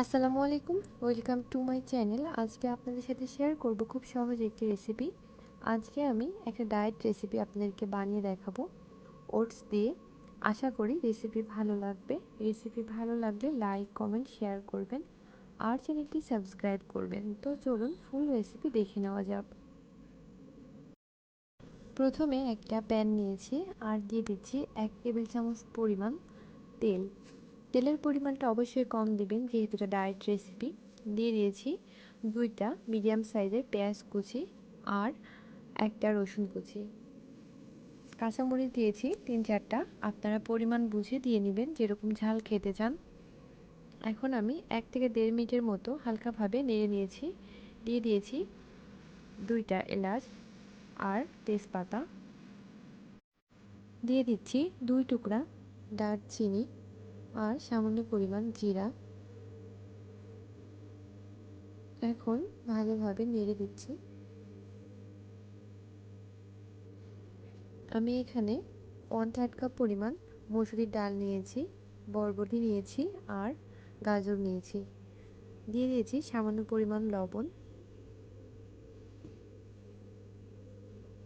আসসালামু আলাইকুম, welcome to my channel. আজকে আপনাদের সাথে শেয়ার করব খুব সহজ একটি রেসিপি। আজকে আমি একটা ডায়েট রেসিপি আপনাদেরকে বানিয়ে দেখাবো। ওটস দিয়ে। আশা করি রেসিপি ভালো লাগবে। রেসিপি ভালো লাগলে লাইক, কমেন্ট, শেয়ার করবেন আর চ্যানেলটি সাবস্ক্রাইব করবেন। তো চলুন ফুল রেসিপি দেখে নেওয়া যাক। প্রথমে একটা প্যান নিয়েছি আর দিয়ে দিচ্ছি এক টেবিল চামচ পরিমাণ তেল। তেলের পরিমাণটা অবশ্যই কম দেবেন, যেহেতু এটা ডায়েট রেসিপি দিয়ে দিয়েছি দুইটা মিডিয়াম সাইজের পেঁয়াজ কুচি আর একটা রসুন কুচি। কাঁচামরিচ দিয়েছি তিন চারটা। আপনারা পরিমাণ বুঝে দিয়ে নেবেন, যেরকম ঝাল খেতে চান। এখন আমি এক থেকে দেড় মিনিটের মতো হালকাভাবে নেড়ে নিয়েছি। দিয়ে দিয়েছি দুইটা এলাচ আর তেজপাতা। দিয়ে দিচ্ছি দুই টুকরা দারচিনি। আর সামান্য পরিমাণ জিরা এখন ভালোভাবে নেড়ে দিচ্ছি। আমি এখানে ওয়ান থার্ড কাপ পরিমাণ মসুরির ডাল নিয়েছি, বরবটি নিয়েছি আর গাজর নিয়েছি। দিয়ে দিয়েছি সামান্য পরিমাণ লবণ।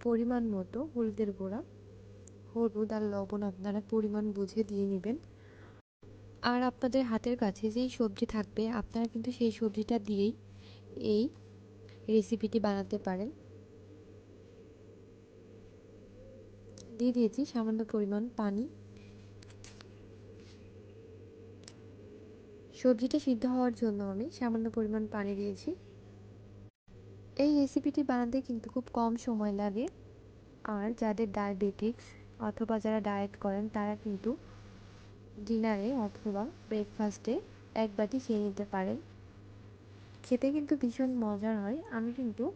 পরিমাণ মতো হলুদের গুঁড়া। হলুদ আর লবণ আপনারা পরিমাণ বুঝে দিয়ে নেবেন। আর আপনাদের হাতের কাছে যেই সবজি থাকবে, আপনারা কিন্তু সেই সবজিটা দিয়েই এই রেসিপিটি বানাতে পারেন। দিয়ে দিয়েছি সামান্য পরিমাণ পানি। সবজিটা সিদ্ধ হওয়ার জন্য আমি সামান্য পরিমাণ পানি দিয়েছি। এই রেসিপিটি বানাতে কিন্তু খুব কম সময় লাগে। আর যাদের ডায়াবেটিক্স অথবা যারা ডায়েট করেন, তারা কিন্তু ডিনারে অথবা ব্রেকফাস্টে এক বাটি খেয়ে নিতে পারেন। খেতে কিন্তু ভীষণ মজার হয়। আমি কিন্তু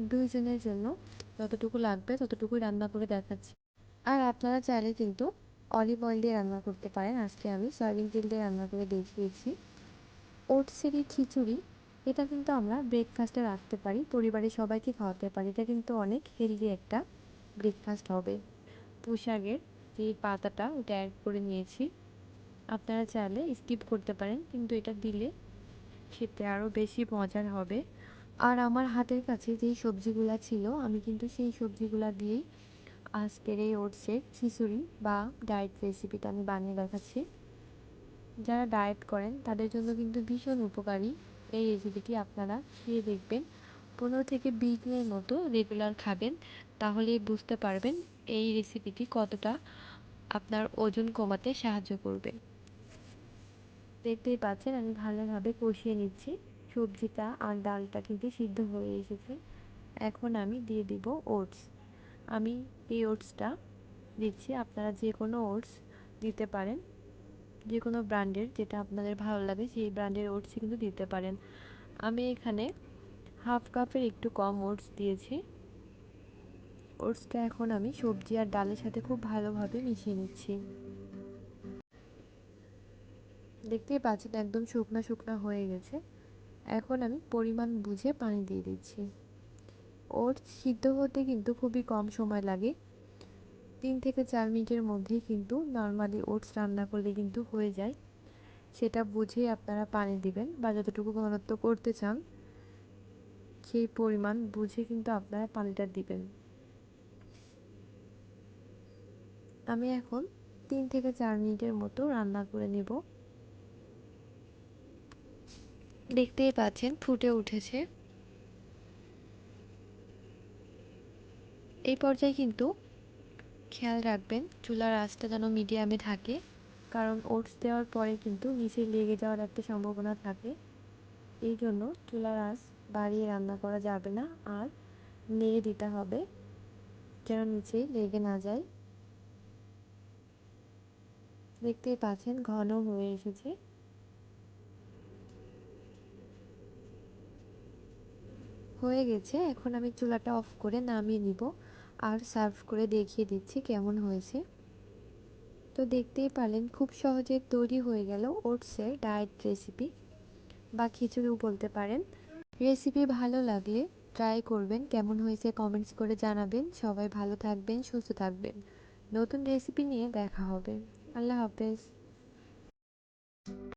দুইজনের জন্য যতটুকু লাগবে ততটুকুই রান্না করে দেখাচ্ছি। আর আপনারা চাইলে কিন্তু অলিভ অয়েল দিয়ে রান্না করতে পারেন। আজকে আমি সয়াবিন তেল দিয়ে রান্না করে দেখিয়েছি। ওটসের খিচুড়ি, এটা কিন্তু আমরা ব্রেকফাস্টে রাখতে পারি। পরিবারের সবাইকে খাওয়াতে পারি। এটা কিন্তু অনেক হেলদি একটা ব্রেকফাস্ট হবে। পুঁশাকের যে পাতাটা, ওটা অ্যাড করে নিয়েছি। আপনারা চাইলে স্কিপ করতে পারেন, কিন্তু এটা দিলে খেতে আরও বেশি মজার হবে। আর আমার হাতের কাছে যেই সবজিগুলো ছিল, আমি কিন্তু সেই সবজিগুলো দিয়েই আজকের এই ওটসের খিচুড়ি বা ডায়েট রেসিপিটা আমি বানিয়ে দেখাচ্ছি। যারা ডায়েট করেন, তাদের জন্য কিন্তু ভীষণ উপকারী এই রেসিপিটি আপনারা খেয়ে দেখবেন। পনেরো থেকে বিশ দিনের মতো রেগুলার খাবেন তাহলে বুঝতে পারবেন এই রেসিপিটি কতটা আপনার ওজন কমাতে সাহায্য করবে। দেখতেই পাচ্ছেন, আমি ভালোভাবে কষিয়ে নিচ্ছি। সবজিটা আর ডালটা কিন্তু সিদ্ধ হয়ে এসেছে। এখন আমি দিয়ে দিব ওটস। আমি এই ওটসটা দিচ্ছি, আপনারা যে কোনো ওটস দিতে পারেন। যে কোনো ব্র্যান্ডের যেটা আপনাদের ভালো লাগে, সেই ব্র্যান্ডের ওটসই কিন্তু দিতে পারেন। আমি এখানে হাফ কাপের একটু কম ওটস দিয়েছি। ওটসটা এখন আমি সবজি আর ডালের সাথে খুব ভালোভাবে মিশিয়ে নিচ্ছি। দেখতেই পাচ্ছেন একদম শুকনো শুকনো হয়ে গেছে। এখন আমি পরিমাণ বুঝে পানি দিয়ে দিচ্ছি। ওটস সিদ্ধ হতে কিন্তু খুবই কম সময় লাগে। তিন থেকে চার মিনিটের মধ্যেই কিন্তু নর্মালি ওটস রান্না করলে কিন্তু হয়ে যায়। সেটা বুঝেই আপনারা পানি দিবেন বা যতটুকু ঘনত্ব করতে চান, সেই পরিমাণ বুঝে কিন্তু আপনারা পানিটা দিবেন। আমি এখন তিন থেকে চার মিনিটের মতো রান্না করে নেব। দেখতেই পাচ্ছেন, ফুটে উঠেছে। এই পর্যায়ে কিন্তু খেয়াল রাখবেন, চুলার আঁচটা যেন মিডিয়ামে থাকে, কারণ ওটস দেওয়ার পরে কিন্তু নিচে লেগে যাওয়ার একটা সম্ভাবনা থাকে। এই জন্য চুলার আঁচ বাড়িয়ে রান্না করা যাবে না, আর নেড়ে দিতে হবে, যেন নিচে লেগে না যায়। দেখতেই পাচ্ছেন, ঘন হয়ে এসেছে। হয়ে গেছে, এখন আমি চুলাটা অফ করে নামিয়ে নিব আর সার্ভ করে দেখিয়ে দিচ্ছি কেমন হয়েছে। তো দেখতেই পারলেন, খুব সহজে তৈরি হয়ে গেল ওটসের ডায়েট রেসিপি। বা খিচুড়িও বলতে পারেন। রেসিপি ভালো লাগলে ট্রাই করবেন, কেমন হয়েছে কমেন্টস করে জানাবেন। সবাই ভালো থাকবেন, সুস্থ থাকবেন। নতুন রেসিপি নিয়ে দেখা হবে। আল্লাহ হাফেজ।